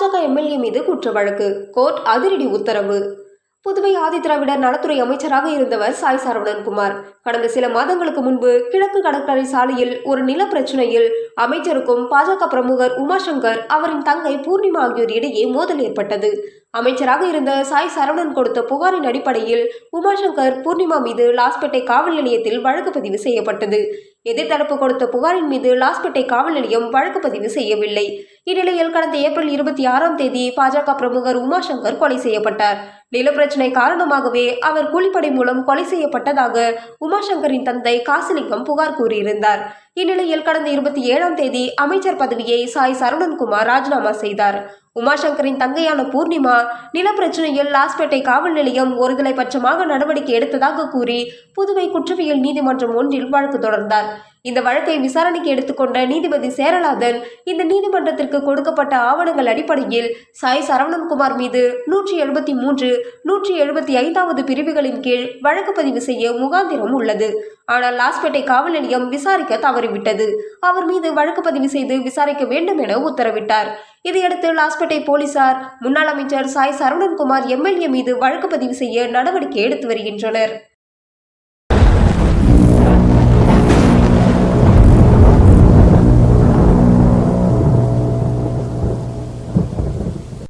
MLA மீது குற்ற வழக்கு கோர்ட் அதிரடி உத்தரவு. புதுவை ஆதிதிராவிடர் நலத்துறை அமைச்சராக இருந்தவர் சாய் சரவணன்குமார். கடந்த சில மாதங்களுக்கு முன்பு கிழக்கு கடற்கரை சாலையில் ஒரு நில பிரச்சனையில் அமைச்சருக்கும் பாஜக பிரமுகர் உமாசங்கர் அவரின் தங்கை பூர்ணிமா ஆகியோர் இடையே மோதல் ஏற்பட்டது. அமைச்சராக இருந்த சாய் சரவணன் கொடுத்த புகாரின் அடிப்படையில் உமாசங்கர் பூர்ணிமா மீது லாஸ்பேட்டை காவல் நிலையத்தில் வழக்கு பதிவு செய்யப்பட்டது. எதிர்த்தரப்பு கொடுத்த புகாரின் மீது லாஸ்பேட்டை காவல் நிலையம் வழக்கு பதிவு செய்யவில்லை. இந்நிலையில் கடந்த ஏப்ரல் இருபத்தி ஆறாம் தேதி பாஜக பிரமுகர் உமாசங்கர் கொலை செய்யப்பட்டார். நிலப்பிரச்சனை காரணமாகவே அவர் கூலிப்படை மூலம் கொலை செய்யப்பட்டதாக உமாசங்கரின் தந்தை காசிலிங்கம் புகார் கூறியிருந்தார். இந்நிலையில் கடந்த இருபத்தி ஏழாம் தேதி அமைச்சர் பதவியை சாய் சரவணன்குமார் ராஜினாமா செய்தார். உமாசங்கரின் தங்கையான பூர்ணிமா நிலப்பிரச்சனையில் லாஸ்பேட்டை காவல் நிலையம் ஒருதலை பட்சமாக நடவடிக்கை எடுத்ததாக கூறி புதுவை குற்றவியல் நீதிமன்றம் ஒன்றில் வழக்கு தொடர்ந்தார். இந்த வழக்கை விசாரணைக்கு எடுத்துக்கொண்ட நீதிபதி சேரலாதன் இந்த நீதிமன்றத்திற்கு கொடுக்கப்பட்ட ஆவணங்கள் அடிப்படையில் சாய் சரவணன்குமார் மீது நூற்றி எழுபத்தி மூன்று நூற்றி எழுபத்தி ஐந்தாவது பிரிவுகளின் கீழ் வழக்கு பதிவு செய்ய முகாந்திரம் உள்ளது. ஆனால் லாஸ்பேட்டை காவல் நிலையம் விசாரிக்க தவறிவிட்டது. அவர் மீது வழக்கு பதிவு செய்து விசாரிக்க வேண்டும் என உத்தரவிட்டார். இதையடுத்து லாஸ்பேட்டை போலீசார் முன்னாள் அமைச்சர் சாய் சரவணன்குமார் எம்எல்ஏ மீது வழக்கு பதிவு செய்ய நடவடிக்கை எடுத்து வருகின்றனர்.